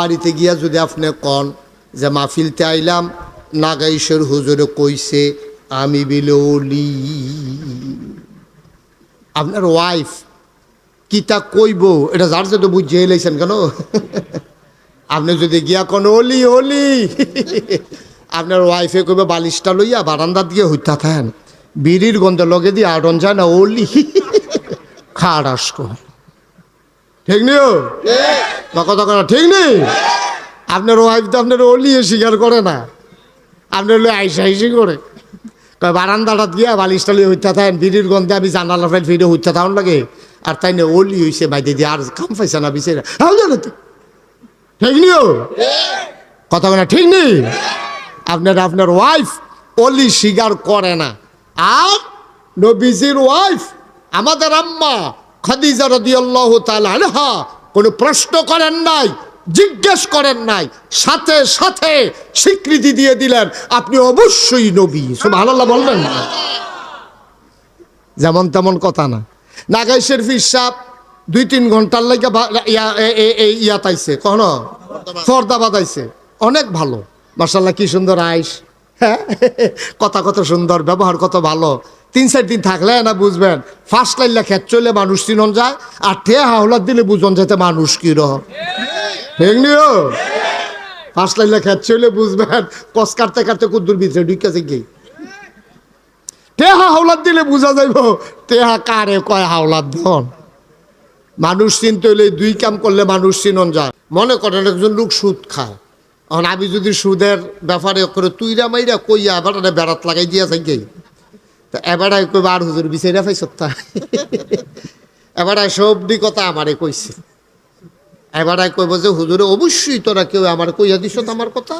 বাড়িতে গিয়া যদি আপনি কন যে মাহফিলতে আইলাম নাগাইশ্বর হুজুরে কইছে, আমি বিলে আপনার ওয়াইফ কিতা কইব? এটা যার সাথে বুঝিয়ে এলাইছেন কেন? আপনি যদি গিয়া কোন অলি অলি আপনার ওয়াইফে কইবে, বালিশটা লইয়া বারান্দাত গিয়ে হইতা থাকেন। বিড়ির গন্ধ লগে দিয়ে আটন যায় না অলি খাড়াস ঠিক নিও? কথা কথা ঠিক নেই? আপনার ওয়াইফ তো আপনার অলিয়ে স্বীকার করে না। আপনার হলে আইসা আইসি করে। কয় বারান্দাটাত গিয়া বালিশ টালি হইতে থাকেন বিড়ির গন্ধে আমি জানালা ফেল ফিরে হইতে থাকুন লাগে। আর তাই না অলি হইছে বাইদে দিয়ে, আর কাম পাইছে না বিছে হ্যাঁ জানো তো। ঠিক নিও কথা কথা ঠিক নেই? আপনার আপনার ওয়াইফ অলি স্বীকার করে না। আর নবীজির ওয়াইফ আমাদের আম্মা খাদিজা রাদিয়াল্লাহু তাআলা আনহা কোনো প্রশ্ন করেন নাই, জিজ্ঞেস করেন নাই, সাথে সাথে স্বীকৃতি দিয়ে দিলেন, আপনি অবশ্যই নবী, সুবহানাল্লাহ বলবেন না। যেমন তেমন কথা না। নাগাই শরীফ সাহ দুই তিন ঘণ্টার লাগে ইয়া তাইছে কখনো ফর্দা বাদাইছে অনেক ভালো। মার্শাল্লাহ কি সুন্দর আইস হ্যাঁ? কথা কত সুন্দর, ব্যবহার কত ভালো। তিন চার দিন থাকলে না বুঝবেন ফার্স্ট লাইনলা খেত চলে মানুষ চিনন যায়, আর ঠে হাওলার দিলে বুঝন যেতে মানুষ কি রহ। ঠিক নিও ফার্স্ট লাইনলা খেত চলে বুঝবেন, কস কাটতে কাটতে কুদ্দুর ভিতরে ঢুকেছে কি? টেহা হাওলাত দিলে বোঝা যাইব টেহা কারে কয় হাওলাত ধন। মানুষ চিনতে হইলে দুই কাম করলে মানুষ চিনন যায়। মনে করেন একজন লোক সুদ খায়। এখন আমি যদি সুদের ব্যাপারে করে তুইরা মাইরা কইয়া এবার বেড়াত লাগাই দিয়া থাকি তা এবারাই কইবা আর হুজুর বিচাইরা পাই সত্তা এবারাই সবদি কথা আমারে কইছে। এবারাই কইব যে হুজুরে, অবশ্যই তোরা কেউ আমার কইয়া দিস আমার কথা?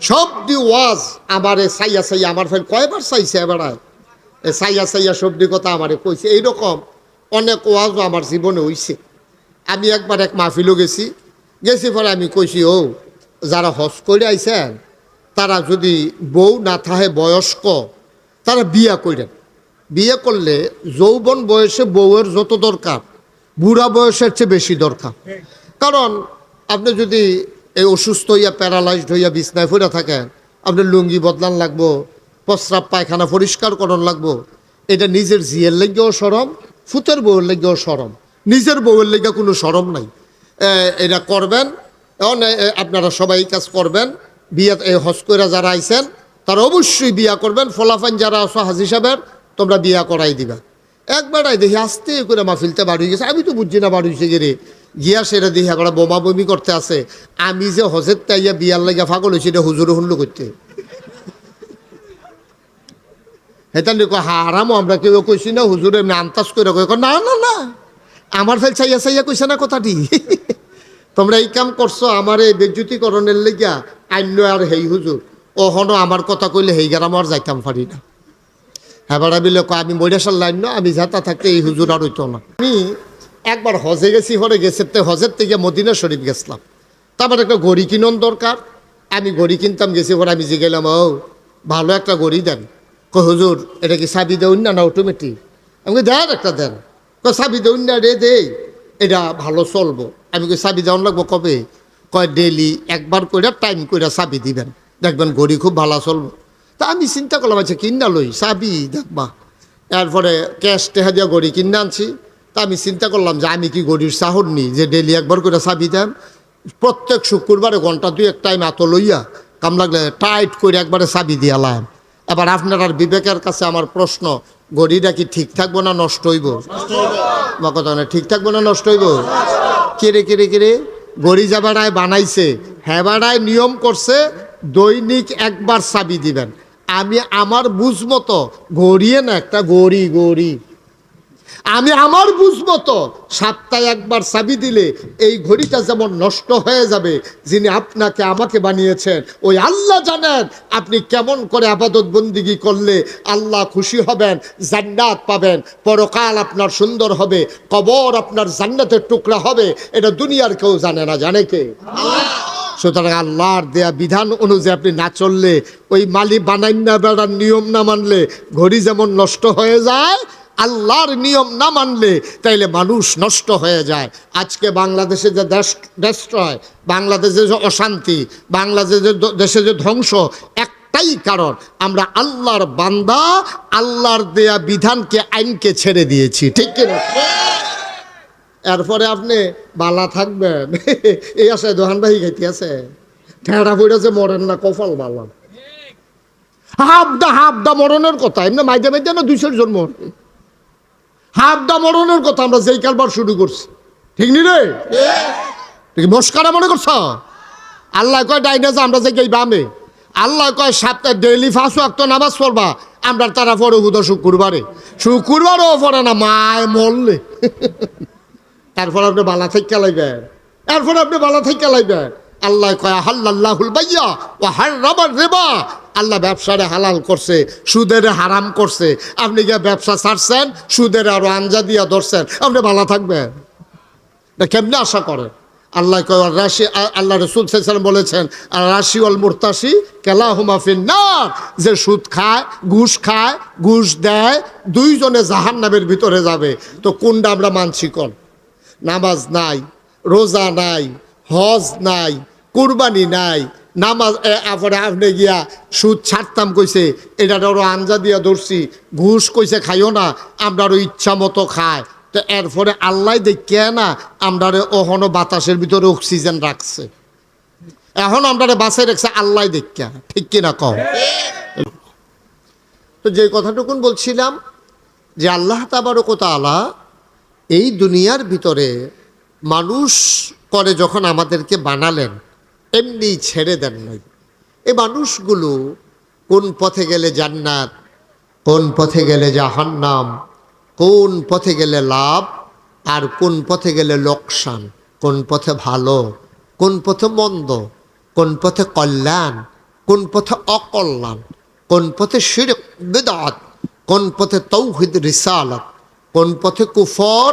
সব দি ওয়াজ আমারে সাইয়া সাইয়া আমার ফের কয়বার চাইছে এবারায় এ সাইয়া সাইয়া সবদি কথা আমারে কইছে। এইরকম অনেক ওয়াজও আমার জীবনে হইছে। আমি একবার এক মাহফিলও গেছি। গেছি পরে আমি কইছি, ও, যারা হজ করে আইছেন, তারা যদি বউ না থাহে বয়স্ক তারা বিয়া করেন বিয়ে করলে যৌবন বয়সে বউয়ের যত দরকার, বুড়া বয়সের চেয়ে বেশি দরকার। কারণ আপনি যদি এই অসুস্থ হইয়া প্যারালাইজড হইয়া বিছনায় ফুরে থাকেন, আপনার লুঙ্গি বদলান লাগবো, প্রস্রাব পায়খানা পরিষ্কার করন লাগবো, এটা নিজের জিয়ের লেগেও সরম, ফুতের বউয়ের লেগেও সরম। নিজের বউয়ের লেগে কোনো সরম নাই। এটা করবেন আপনারা সবাই কাজ করবেন, বিয়া এই কইরা যারা আইছেন তারা অবশ্যই বিয়া করবেন ফলাফান যারা আছো হাজি সাহেবের তোমরা বিয়া করাই দিবা। একবারাই দেখি আস্তে করে মাহফিলতে বাড়ি গেছে। আমি তো বুঝছি না বাড়ি গেরে গিয়া সেটা দেখি একবার বোমা বমি করতে আছে। আমি যে হজের তাইয়া বিয়ার লাগে ফাগল হয়েছি এটা হুজুরে হুল্লু করতে। হেতান দেখো হারামও আমরা কেউ কইছি না হুজুরে এমনি আন্তাজ করে কয়, না না না আমার ফেল চাইয়া চাইয়া কইছে না কথাটি। তোমরা এই কাম করছ আমার এই বেজ্যুতিকরণের লেগিয়া আইন্য আর হেই হুজুর। ওহনো আমার কথা কইলে হেই গ্রাম আর যাইতাম পারি না। হ্যাঁ বিলে কয়, আমি মরিয়াশাল লাইন না আমি যাতা থাকতে এই হুজুর আর হইতো না। আমি একবার হজে গেছি হরে গেছে তে হজের থেকে মদিনা শরীফ গেছিলাম। তারপর একটা ঘড়ি কিনন দরকার। আমি ঘড়ি কিনতাম গেছি পরে আমি গেলাম ও ভালো একটা ঘড়ি দেন। কই হুজুর এটা কি চাবি দেউন না না অটোমেটিক আমি দেন একটা দেন। কয় চাবি দেউন না রে দে। এটা ভালো চলবো। আমি কই চাবি দেওয়ান লাগবো কবে? কয় ডেলি একবার করে টাইম করে চাবি দিবেন। দেখবেন ঘড়ি খুব ভালো চলবো। তা আমি চিন্তা করলাম আচ্ছা কিনা লই, চাবি দেখবা। এরপরে ক্যাশ টেহা দিয়া ঘড়ি কিনে আনছি। তা আমি চিন্তা করলাম যে আমি কি ঘড়ির চাহর নি, যে ডেলি একবার করে চাবি দেন। প্রত্যেক শুক্রবারে ঘণ্টা দুই এক টাইম এত লইয়া কাম লাগলে টাইট করে একবারে চাবি দিয়ালাম এবার আপনার আর বিবেকের কাছে আমার প্রশ্ন, ঘড়িটা কি ঠিক থাকব না নষ্ট হইব? বা কথা না ঠিক থাকব না নষ্ট হইব? কেড়ে কেড়ে কেড়ে, ঘড়ি যাবাড়ায় বানাইছে হেবাড়ায় নিয়ম করছে দৈনিক একবার চাবি দিবেন। আমি আমার বুঝ মতো ঘড়িয়ে না একটা গড়ি গড়ি। আমি আমার বুঝব তো সপ্তাহে একবার চাবি দিলে এই ঘড়িটা যেমন নষ্ট হয়ে যাবে, যিনি আপনাকে আমাকে বানিয়েছেন, ওই আল্লাহ জানেন আপনি কেমন করে আবাদত বন্দিগি করলে আল্লাহ খুশি হবেন, জান্নাত পাবেন, পরকাল আপনার সুন্দর হবে, কবর আপনার জান্নাতের টুকরা হবে, এটা দুনিয়ার কেউ জানে না, জানে কে? সুতরাং আল্লাহর দেয়া বিধান অনুযায়ী আপনি না চললে, ওই মালি বানাইন না বেড়ার নিয়ম না মানলে, ঘড়ি যেমন নষ্ট হয়ে যায়, আল্লাহর নিয়ম না মানলে, তাইলে মানুষ নষ্ট হয়ে যায়। আজকে বাংলাদেশে যে দেশ দেশয় বাংলাদেশে যে অশান্তি, বাংলাদেশে যে দেশে যে ধ্বংস, একটাই কারণ, আমরা আল্লাহর বান্দা, আল্লাহর দেয়া বিধানকে, আইনকে ছেড়ে দিয়েছি। ঠিক কিনা? এরপরে আপনি বালা থাকবেন। এই আছে দোহান ভাই খাইতে আছে। ঠেড়া পড়েছে মরেন না কপাল বালা। হাফদা হাফদা মরণের কথা, এমনি মাইদে মাইদে না দুইশোর জন্ম হাফদা মরণের কথা আমরা যেই কালবার শুরু করছি। ঠিক নি রে? মস্কারা মনে করছ? আল্লাহ কয়, ডাইনে যে, আমরা যে গেই বামে। আল্লাহ কয়, সপ্তাহে ডেইলি ফাঁস ওয়াক্ত নামাজ পড়বা, আমরা তারা পড়ে হুদা শুক্রবারে। শুক্রবারও পড়ে না, মায় মরলে। তারপর আপনি বালা থেকে লাইবেন। এরপর আপনি বালা থেকে লাইবেন। আল্লাহ কয় হাল্লাহুল বাইয়া ও হার রাবার রেবা। আল্লাহ ব্যবসারে হালাল করছে, সুদের হারাম করছে। আপনি গিয়ে ব্যবসা ছাড়ছেন সুদের আরও আঞ্জা দিয়া ধরছেন, আপনি ভালো থাকবেন। এটা আশা করেন? আল্লাহ কয় রাশি আল্লাহ রসুল সাল্লাম বলেছেন রাশি অল মুরতাসি কেলা হুমাফিন না যে সুদ খায়, ঘুষ খায়, ঘুষ দেয়, দুইজনে জাহান নামের ভিতরে যাবে। তো কোনটা আমরা মানছি কর নামাজ নাই, রোজা নাই, হজ নাই, কুরবানি নাই, নামাজ আপরে আপনি গিয়া সুদ ছাড়তাম কইছে, এটা আরও আঞ্জা দিয়া ধরছি, ঘুষ কইছে খাইও না আমরা আরও ইচ্ছা মতো খায়। তো এরপরে আল্লাহ দেখিয়া না আমরা ওহনো বাতাসের ভিতরে অক্সিজেন রাখছে। এখন আমরা বাসে রাখছে আল্লাহ দেখিয়া, ঠিক কিনা কম তো যে কথাটুকুন বলছিলাম, যে আল্লাহ তাবারকতালা এই দুনিয়ার ভিতরে মানুষ করে যখন আমাদেরকে বানালেন এমনি ছেড়ে দেন নাই এ মানুষগুলো কোন পথে গেলে জান্নাত কোন পথে গেলে জাহান্নাম কোন পথে গেলে লাভ আর কোন পথে গেলে লোকসান কোন পথে ভালো কোন পথে মন্দ কোন পথে কল্যাণ কোন পথে অকল্যাণ কোন পথে শিরক বেদাত কোন পথে তৌহিদ রিসালত কোন পথে কুফর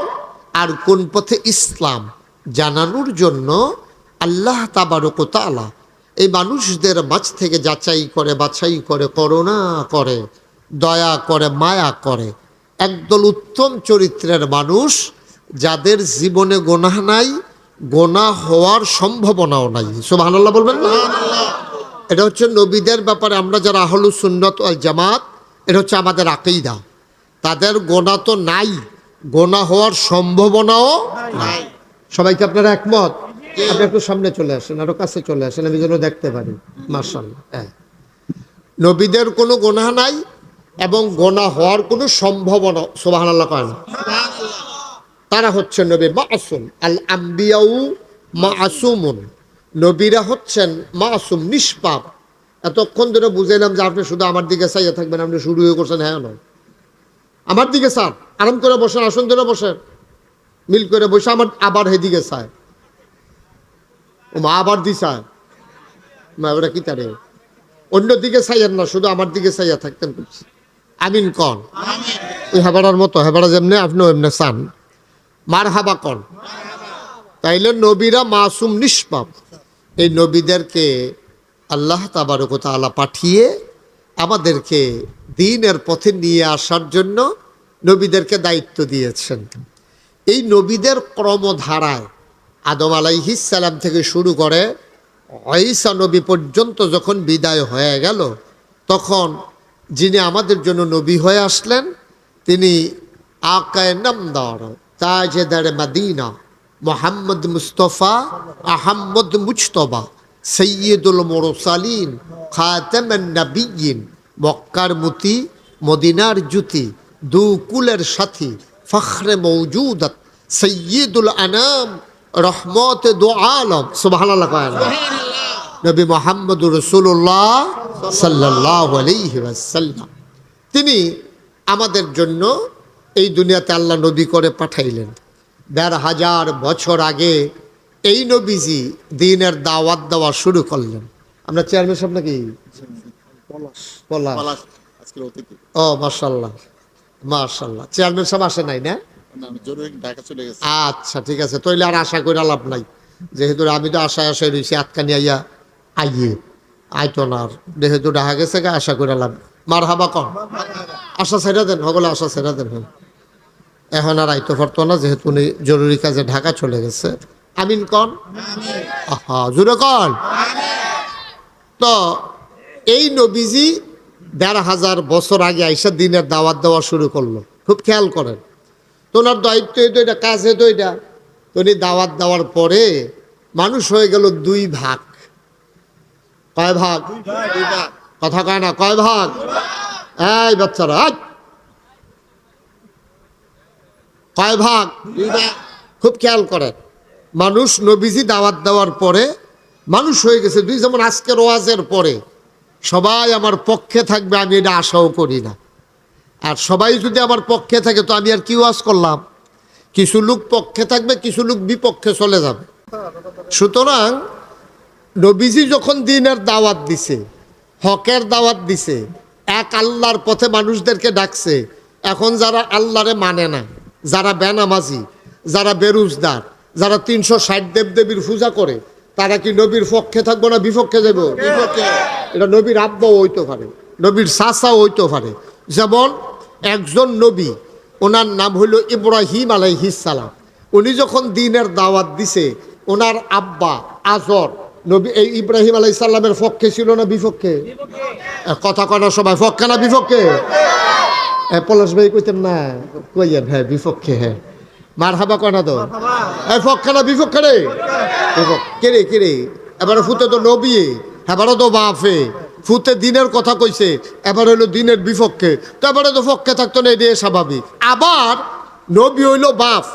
আর কোন পথে ইসলাম জানানোর জন্য আল্লাহ তাবারকতালা এই মানুষদের মাঝ থেকে যাচাই করে বাছাই করে করোনা করে দয়া করে মায়া করে। একদল উত্তম চরিত্রের মানুষ যাদের জীবনে গোনাহ নাই গোনা হওয়ার সম্ভাবনাও নাই। সুবহানাল্লাহ বলবেন না? এটা হচ্ছে নবীদের ব্যাপারে আমরা যারা আহলু সুন্নত আল জামাত এটা হচ্ছে আমাদের আকেইদা তাদের গোনা তো নাই গোনা হওয়ার সম্ভাবনাও নাই। সবাইকে আপনারা একমত? আপনি একটু সামনে চলে আসেন আরও কাছে চলে আসেন আমি যেন দেখতে পারি। মার্শাল হ্যাঁ। নবীদের কোনো গোনা নাই এবং গোনা হওয়ার কোনো সম্ভাবনা সোবাহান আল্লাহ কয় না? তারা হচ্ছে নবী মাসুম আল আম্বিয়াউ মাসুমুন। নবীরা হচ্ছেন মাসুম নিষ্পাপ। এতক্ষণ ধরে বুঝাইলাম যে আপনি শুধু আমার দিকে চাইয়া থাকবেন আপনি শুরু হয়ে করছেন হ্যাঁ নয় আমার দিকে চান, আরাম করে বসেন, আসন ধরে বসেন। মিল করে বসে আমার আবার হেদিকে চায়। ও মা আবার দি চায়। মা ওরা কি তারে? অন্য দিকে না, শুধু আমার দিকে চাইয়া থাকতেন আমিন কন। ওই হেবাড়ার মতো, হেবাড়া যেমনি, আপনিও এমনি চান। মার হাবা কন। তাইলে নবীরা মাসুম নিষ্পাপ। এই নবীদেরকে আল্লাহ তাবারকতালা পাঠিয়ে আমাদেরকে দিনের পথে নিয়ে আসার জন্য নবীদেরকে দায়িত্ব দিয়েছেন। এই নবীদের ক্রমধারায় আদম আলাইহিসালাম থেকে শুরু করে ঈসা নবী পর্যন্ত যখন বিদায় হয়ে গেল, তখন যিনি আমাদের জন্য নবী হয়ে আসলেন, তিনি আকায় নামদার, তাজেদার মাদিনা, মোহাম্মদ মুস্তফা, আহম্মদ মুজতবা, সৈয়দুল মোরসালিন খাতেমান নবীন মক্কার মুতি, মদিনার জুতি দু কুলের সাথী ফখরে মৌজুদত সৈয়দুল আনাম রহমত দু আলম। সুবহানাল্লাহ কয় নবী মোহাম্মদ রসুল্লাহ সাল্লাহ আলাইহি ওয়াসাল্লাম। তিনি আমাদের জন্য এই দুনিয়াতে আল্লাহ নবী করে পাঠাইলেন। দেড় হাজার বছর আগে এই নবীজি দিনের দাওয়াত দেওয়া শুরু করলেন। আমরা চেয়ারম্যান সাহেব নাকি? পলাশ। পলাশ। ও মার্শাল্লাহ মার্শাল্লাহ চেয়ারম্যান সাহেব আসে নাই না? আচ্ছা ঠিক আছে। তইলে আর আশা করে লাভ নাই। যেহেতু আমি তো আশায় আশায় রয়েছি আটকানি আইয়া আইয়ে। আইতো না আর। যেহেতু ডাহা গেছে গা আশা করে লাভ মার হাবা কম আশা ছেড়ে দেন হগলে আশা ছেড়ে দেন এখন আর আইতে পারতো না যেহেতু উনি জরুরি কাজে ঢাকা চলে গেছে। আমিন কন? আহা জুড়ে কন? তো এই নবীজি দেড় হাজার বছর আগে আইসা দিনের দাওয়াত দেওয়া শুরু করল। খুব খেয়াল করেন। তো ওনার দায়িত্ব তো এটা কাজে এটা। তো উনি দাওয়াত দেওয়ার পরে মানুষ হয়ে গেল দুই ভাগ। কয় ভাগ? কথা কয় না কয় ভাগ? এই বাচ্চারা কয় ভাগ। খুব খেয়াল করেন। মানুষ নবীজি দাওয়াত দেওয়ার পরে মানুষ হয়ে গেছে। দুই যেমন আজকের ওয়াজের পরে সবাই আমার পক্ষে থাকবে, আমি এটা আশাও করি না। আর সবাই যদি আমার পক্ষে থাকে, তো আমি আর কি ওয়াজ করলাম? কিছু লোক পক্ষে থাকবে, কিছু লোক বিপক্ষে চলে যাবে। সুতরাং নবীজি যখন দিনের দাওয়াত দিছে, হকের দাওয়াত দিছে, এক আল্লাহর পথে মানুষদেরকে ডাকছে, এখন যারা আল্লাহরে মানে না, যারা বেনামাজি, যারা বেরুজদার, যারা তিনশো ষাট দেবদেবীর পূজা করে, তারা কি নবীর পক্ষে থাকব না বিপক্ষে যাব এটা নবীর আব্বাও হইতে পারে নবীর সাসাও হইতে পারে। যেমন একজন নবী ওনার নাম হইল ইব্রাহিম আলাইহিসালাম উনি যখন দিনের দাওয়াত দিছে ওনার আব্বা আজর নবী এই ইব্রাহিম আলাইসাল্লামের পক্ষে ছিল না বিপক্ষে? কথা কয় সবাই পক্ষে না বিপক্ষে? পলাশ ভাই কইতেন না কইয়েন হ্যাঁ বিপক্ষে হ্যাঁ। মার হাবা কয় না তো? এই পক্ষে না বিপক্ষে রে? বিপক্ষ- কে রে কে রে? এবারে ফুতে তো নবী। এবারও তো বাফে ফুতে দিনের কথা কইছে এবার হইল দিনের বিপক্ষে। তো এবারে তো পক্ষে থাকতো না এটাই স্বাভাবিক। আবার নবী হইল বাফ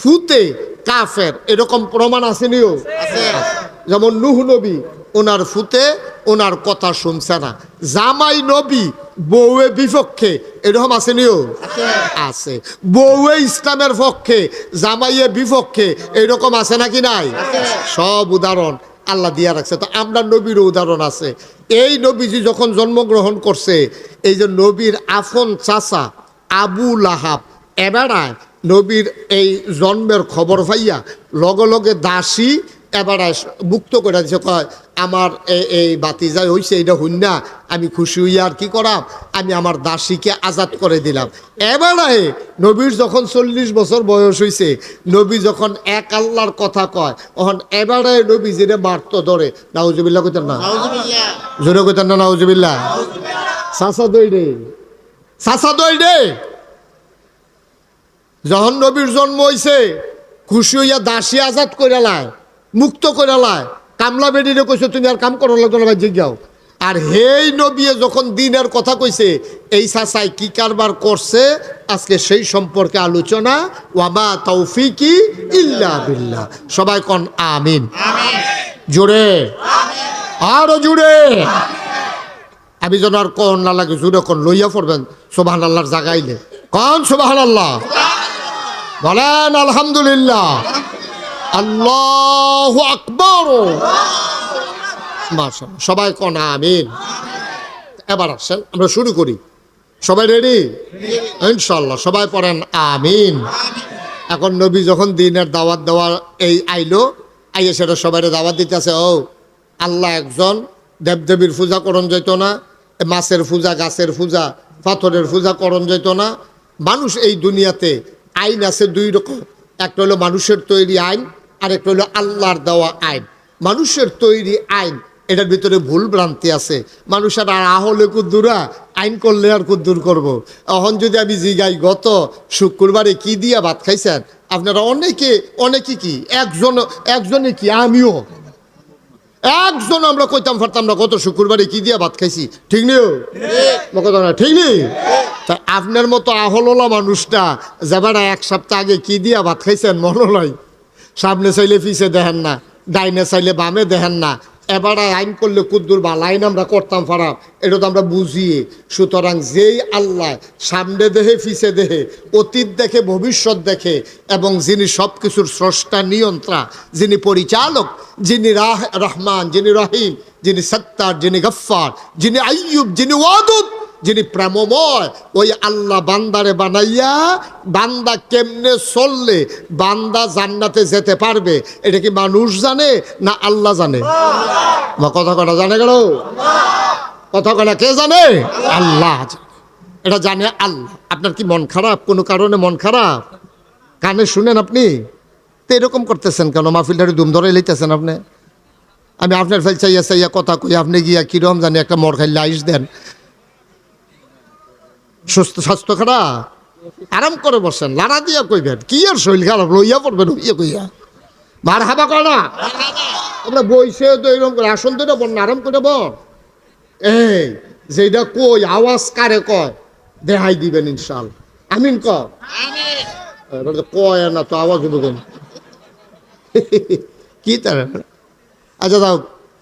ফুতে কাফের এরকম প্রমাণ আসেনিও যেমন নুহ নবী ওনার ফুতে ওনার কথা শুনছে না। জামাই নবী বউয়ে বিপক্ষে এরকম আসেনিও আছে। বউয়ে ইসলামের পক্ষে জামাইয়ে বিপক্ষে এরকম আছে নাকি নাই? সব উদাহরণ। আল্লাহ দিয়া রাখছে। তো আমরা নবীর উদাহরণ আছে। এই নবীজি যখন জন্মগ্রহণ করছে, এই যে নবীর আফন চাচা আবু লাহাব, এবারা নবীর এই জন্মের খবর ভাইয়া লগে লগে দাসী এবারে মুক্ত করে দিছে, কয়, আমার এই বাতি যাই হইছে, এটা হইনা আমি খুশি হইয়া আর কি করাম? আমি আমার দাসীকে আজাদ করে দিলাম। এবারে নবীর যখন চল্লিশ বছর বয়স হইছে নবী যখন এক আল্লাহর কথা কয় তখন এবারে নবী যেটা মারত ধরে। নাউজুবিল্লাহ কইতেন না? জোরে কইতেন না নাউজুবিল্লাহ? সাসা দই রে। সাসা দই রে। যখন নবীর জন্ম হইছে খুশি হইয়া দাসী আজাদ করে লায় মুক্ত করে লায় কামলা বেডিরে কইছে তুমি আর কাম করো লাগতো না ভাই জিজ্ঞাও আর হেই নবিয়ে যখন দিনের কথা কইছে এই সাসাই কি কারবার করছে? আজকে সেই সম্পর্কে আলোচনা ওয়ামা তৌফিকি ইল্লা বিল্লাহ। সবাই কন আমিন। জোরে। আরও জুড়ে আমি যেন আর কন না লাগে জুড়ে কন লইয়া পড়বেন সোবাহান আল্লাহর জাগাইলে। কন সোবাহান আল্লাহ বলেন আলহামদুলিল্লাহ। আল্লাহ আকবর। সবাই কন আমিন। এবার আসেন, আমরা শুরু করি। সবাই রেডি ইনশাল্লাহ সবাই পড়েন আমিন। এখন নবী যখন দিনের দাওয়াত দেওয়ার এই আইলো, আইয়ে সেটা সবাই দাওয়াত দিতেছে, ও, আল্লাহ একজন, দেবদেবীর পূজা করণ যেত না মাছের পূজা, গাছের পূজা, পাথরের পূজা করণ যেত না। মানুষ এই দুনিয়াতে আইন আছে দুই রকম, একটা হলো মানুষের তৈরি আইন আর একটা হলো আল্লাহর দেওয়া আইন। মানুষের তৈরি আইন এটার ভিতরে ভুল ভ্রান্তি আছে। মানুষের আর আহলে কুদ্দুরা আইন করলে আর কুদ্দুর করব। এখন যদি আমি জিগাই গত শুক্রবারে কি দিয়া ভাত খাইছেন? আপনারা অনেকে অনেকে কি? একজন একজনে কি? আমিও। একজন আমরা কইতাম পারতাম না গত শুক্রবারে কি দিয়া ভাত খাইছি? ঠিক নেই কথা না ঠিক নেই? তা আপনার মতো আহলোলা মানুষটা যাবার এক সপ্তাহ আগে কি দিয়া ভাত খাইছেন মনে নয় সামনে চাইলে পিছে দেখেন না ডাইনে চাইলে বামে দেখেন না এবার আইন করলে কুদ্দুর বা লাইন আমরা করতাম ফারাম এটা তো আমরা বুঝিয়ে। সুতরাং যেই আল্লাহ সামনে দেহে, পিছে দেহে, অতীত দেখে, ভবিষ্যৎ দেখে, এবং যিনি সব কিছুর স্রষ্টা, নিয়ন্ত্রা, যিনি পরিচালক, যিনি রাহ, রহমান, যিনি রহিম, যিনি সত্তার, যিনি গফ্ফার, যিনি আইয়ুব, যিনি ওয়াদুদ যিনি প্রেমময়, ওই আল্লাহ বান্দারে বানাইয়া বান্দা কেমনে চললে বান্দা জান্নাতে যেতে পারবে, এটা কি মানুষ জানে না আল্লাহ জানে? কথা কটা জানে কেন কথা কটা কে জানে? আল্লাহ। এটা জানে আল্লাহ। আপনার কি মন খারাপ? কোনো কারণে মন খারাপ? কানে শুনেন আপনি? তো এরকম করতেছেন কেন? মাহফিলটারে দুম ধরে লইতেছেন আপনি? আমি আপনার ফেল চাইয়া চাইয়া কথা কই, আপনি গিয়া কিরম জানি একটা মর খাইলে আইস দেন। সুস্থ, স্বাস্থ্য খারাপ? আরাম করে বসেন, লাড়া দিয়া কইবেন, কি আর শরীর খারাপ, লইয়া পড়বেন ইয়ে কইয়া। মার হাবা কয় না? আমরা বইসে এরকম করে আসন তো না, আরাম করে বল। এই যেটা কই, আওয়াজ কারে কয়? দেখাই দিবেন ইনশাল। আমিন ক কয় না, তো আওয়াজ হব কেন? কি তার? আচ্ছা দাও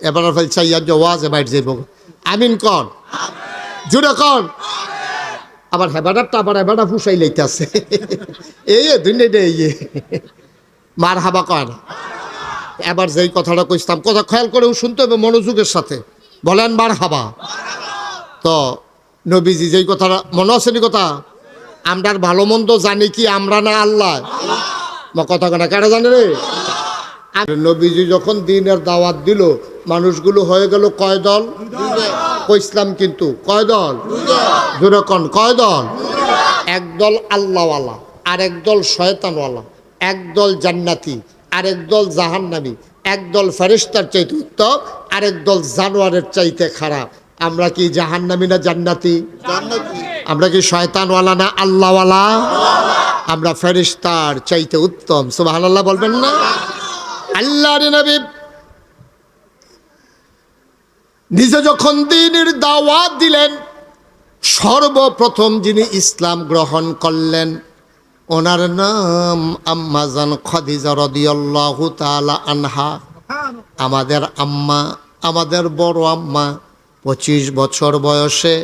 এবার ফেল চাইয়া জওয়াজ এবার যাইব। আমিন কন? জুড়ে কন? আবার হেবাটারটা আবার হেবাটা ফুসাই লাইতেছে। এই দুনিয়াটা এই মার হাবা কয় না এবার যেই কথাটা কইতাম কথা খেয়াল করেও শুনতে হবে মনোযোগের সাথে। বলেন মার হাবা তো নবীজি যেই কথাটা, মনে আছে নি কথা? আমরার ভালো মন্দ জানি কি আমরা না আল্লাহ? কথা কেনা কেন জানে রে? নবীজি যখন দিনের দাওয়াত দিল, মানুষগুলো হয়ে গেল কয় দল? কইসলাম কিন্তু কয় দল? জোরে কন কয় দল? একদল আল্লাহওয়ালা আর একদল শয়তানওয়ালা একদল জান্নাতি আরেক দল জাহান্নামি একদল ফেরিস্তার চাইতে উত্তম আরেক দল জানোয়ারের চাইতে খারাপ। আমরা কি জাহান্নামি না জান্নাতি? আমরা কি শয়তানওয়ালা না আল্লাহওয়ালা? আমরা ফেরিস্তার চাইতে উত্তম। সুবহানাল্লাহ বলবেন না? আল্লাহ নবী নিজে যখন দিনের দাওয়াত দিলেন, সর্বপ্রথম যিনি ইসলাম গ্রহণ করলেন, ওনার নাম আম্মাজান খদিজা রদিয়াল্লাহু তাআলা আনহা। আমাদের আম্মা, আমাদের বড় আম্মা, পঁচিশ বছর বয়সে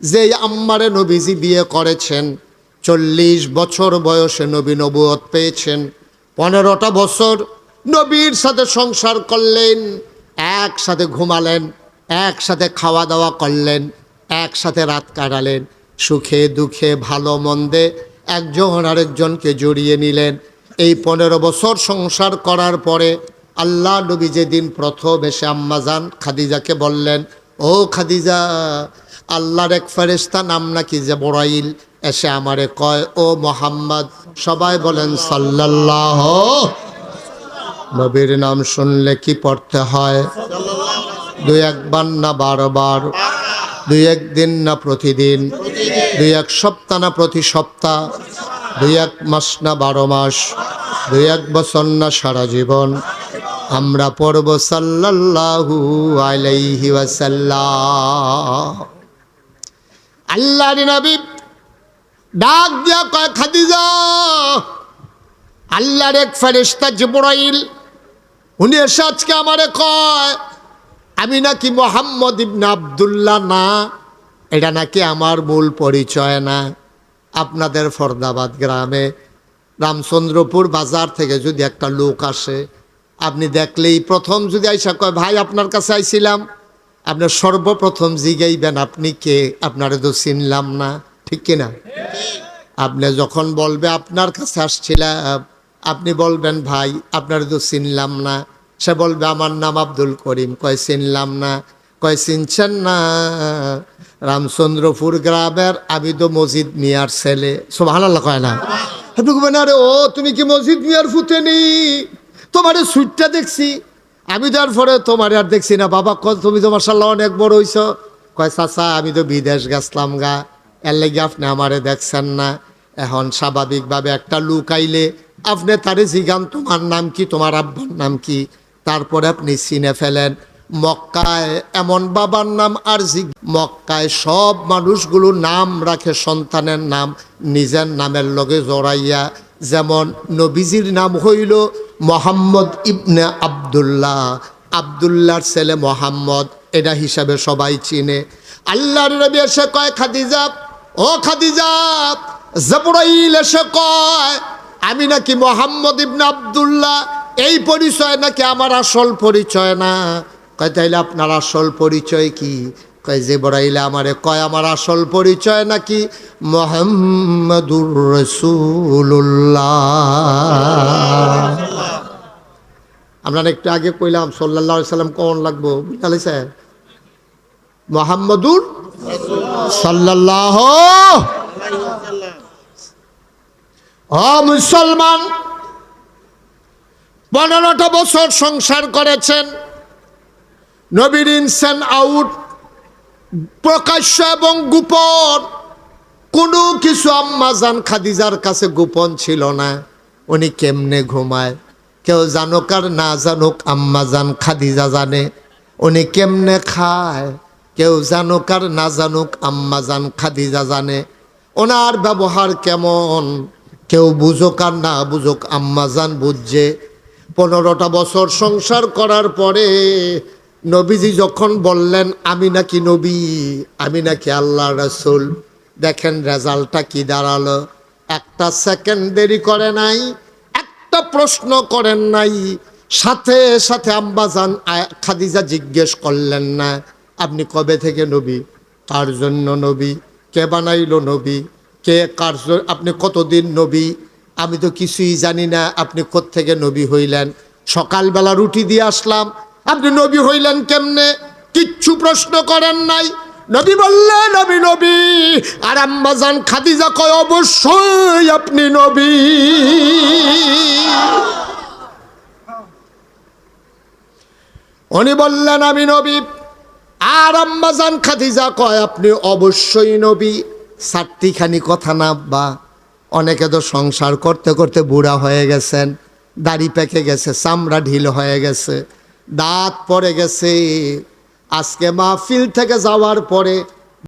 যেই আম্মারে নবীজি বিয়ে করেছেন, চল্লিশ বছর বয়সে নবী নবুয়ত পেয়েছেন, পনেরোটা বছর নবীর সাথে সংসার করলেন, একসাথে ঘুমালেন একসাথে খাওয়া দাওয়া করলেন, একসাথে রাত কাটালেন, সুখে দুঃখে ভালো মন্দে একজন আরেকজনকে জড়িয়ে নিলেন। এই পনেরো বছর সংসার করার পরে আল্লাহ নবী যেদিন প্রথম এসে আম্মাজান খাদিজাকে বললেন, ও খাদিজা, আল্লাহর এক ফেরেস্তা নাম নাকি যে বড়াইল এসে আমারে কয়, ও মোহাম্মদ। সবাই বলেন, সাল্লাল্লাহ নবীর নাম শুনলে কি পড়তে হয়? দুই একবার না বারবার দুই একদিন না প্রতিদিন দুই এক সপ্তাহ না প্রতি সপ্তাহ দুই এক মাস না বারো মাস দুই এক বছর না সারা জীবন। আমরা পড়ব সাল্লাল্লাহু আলাইহি আল্লাহর নবী ডাক দিয়া কয়, খাদিজা। আল্লাহর এক ফেরেশতা জিবরাইল, উনি এসে আজকে আমারে কয় আমি নাকি মোহাম্মদ ইবনে আবদুল্লাহ না? এটা নাকি আমার মূল পরিচয় না? আপনাদের ফরদাবাদ গ্রামে, রামচন্দ্রপুর বাজার থেকে যদি একটা লোক আসে, আপনি দেখলেই প্রথম যদি আইসা কয়, ভাই, আপনার কাছে আইছিলাম। আপনার সর্বপ্রথম জিগাইবেন, আপনি কে? আপনারে তো চিনলাম না। ঠিক কিনা? আপনি যখন বলবে, আপনার কাছে আসছিলাম। আপনি বলবেন, ভাই, আপনার তো চিনলাম না। সে বলবে, আমার নাম আব্দুল করিম। কয়, চিনলাম না। কয়, চিনছেন না? রামচন্দ্রপুর গ্রামের আমি তো মসজিদ মিয়ার ছেলে। ভালো কয় না। আরে ও, তুমি কি মসজিদ মিয়ার ফুটেনি? তোমার সুইটটা দেখছি। আমি যার পরে তোমার আর দেখছি না। বাবা কল তুমি তো মার্শাল্লাহ অনেক বড় হইছ। কয়, চাচা, আমি তো বিদেশ গেছলাম গা। এর লেগে আপনি আমারে দেখছেন না। এখন স্বাভাবিকভাবে একটা লুক আইলে আপনি তারে জিগান, তোমার নাম কি? তোমার আব্বার নাম কি? তারপরে আপনি চিনে ফেলেন, মক্কায় এমন বাবার নাম আর মক্কায় সব মানুষগুলো নাম রাখে সন্তানের নাম, নিজের নামের লগে জড়াইয়া, যেমন নবীজির নাম হইল মোহাম্মদ ইবনে আবদুল্লাহ। আবদুল্লাহর ছেলে মোহাম্মদ, এটা হিসাবে সবাই চিনে। আল্লাহর নবী এসে কয়, খাদিজা, ও খাদিজা, জবরাইল এসে কয়, আমি নাকি মোহাম্মদ ইবনে আবদুল্লাহ এই পরিচয় নাকি আমার আসল পরিচয় না? কয়, তাইলে আপনার আসল পরিচয় কি? কয় যে বড়াইলে আমারে কয়, আমার আসল পরিচয় নাকি মোহাম্মদুর রসুল্লাহ আমরা একটু আগে কইলাম সাল্লাহ সাল্লাম কখন লাগবো? বুঝতে স্যার মোহাম্মদুর সাল্লাল্লাহ ও মুসলমান পনেরোটা বছর সংসার করেছেন। নবীর ইনসেন আউট, প্রকাশ্য এবং গোপন। কোনো কিছু আম্মাজান খাদিজার কাছে গোপন ছিল না। উনি কেমনে ঘুমায়? কেউ জানুক আর না জানুক আম্মাজান খাদিজা জানে। উনি কেমনে খায়? কেউ জানুক আর না জানুক আম্মাজান খাদিজা জানে। ওনার ব্যবহার কেমন? কেউ বুঝুক আর না বুঝুক আম্মাজান বুঝছে। পনেরোটা বছর সংসার করার পরে নবীজি যখন বললেন, আমি নাকি নবী, আমি নাকি আল্লাহ রসুল। দেখেন রেজাল্টটা কি দাঁড়াল। একটা সেকেন্ড দেরি করে নাই, একটা প্রশ্ন করেন নাই। সাথে সাথে আম্বাজান খাদিজা জিজ্ঞেস করলেন না, আপনি কবে থেকে নবী? কার জন্য নবী? কে বানাইল নবী? কে কার আপনি কতদিন নবী? আমি তো কিছুই জানি না, আপনি থেকে নবী হইলেন? সকালবেলা রুটি দিয়ে আসলাম, আপনি নবী হইলেন কেমনে? কিচ্ছু প্রশ্ন করেন নাই। নবী বললেন নবী নবী। আর আম্মাজান খাদিজা কয়, অবশ্যই আপনি নবী। উনি বললেন, আমি নবী। আর আম্মাজান খাদিজা কয়, আপনি অবশ্যই নবী। চারটিখানি কথা না বা অনেকে তো সংসার করতে করতে বুড়া হয়ে গেছেন, দাড়ি পেকে গেছে, চামড়া ঢিল হয়ে গেছে, দাঁত পড়ে গেছে। আজকে মাহফিল থেকে যাওয়ার পরে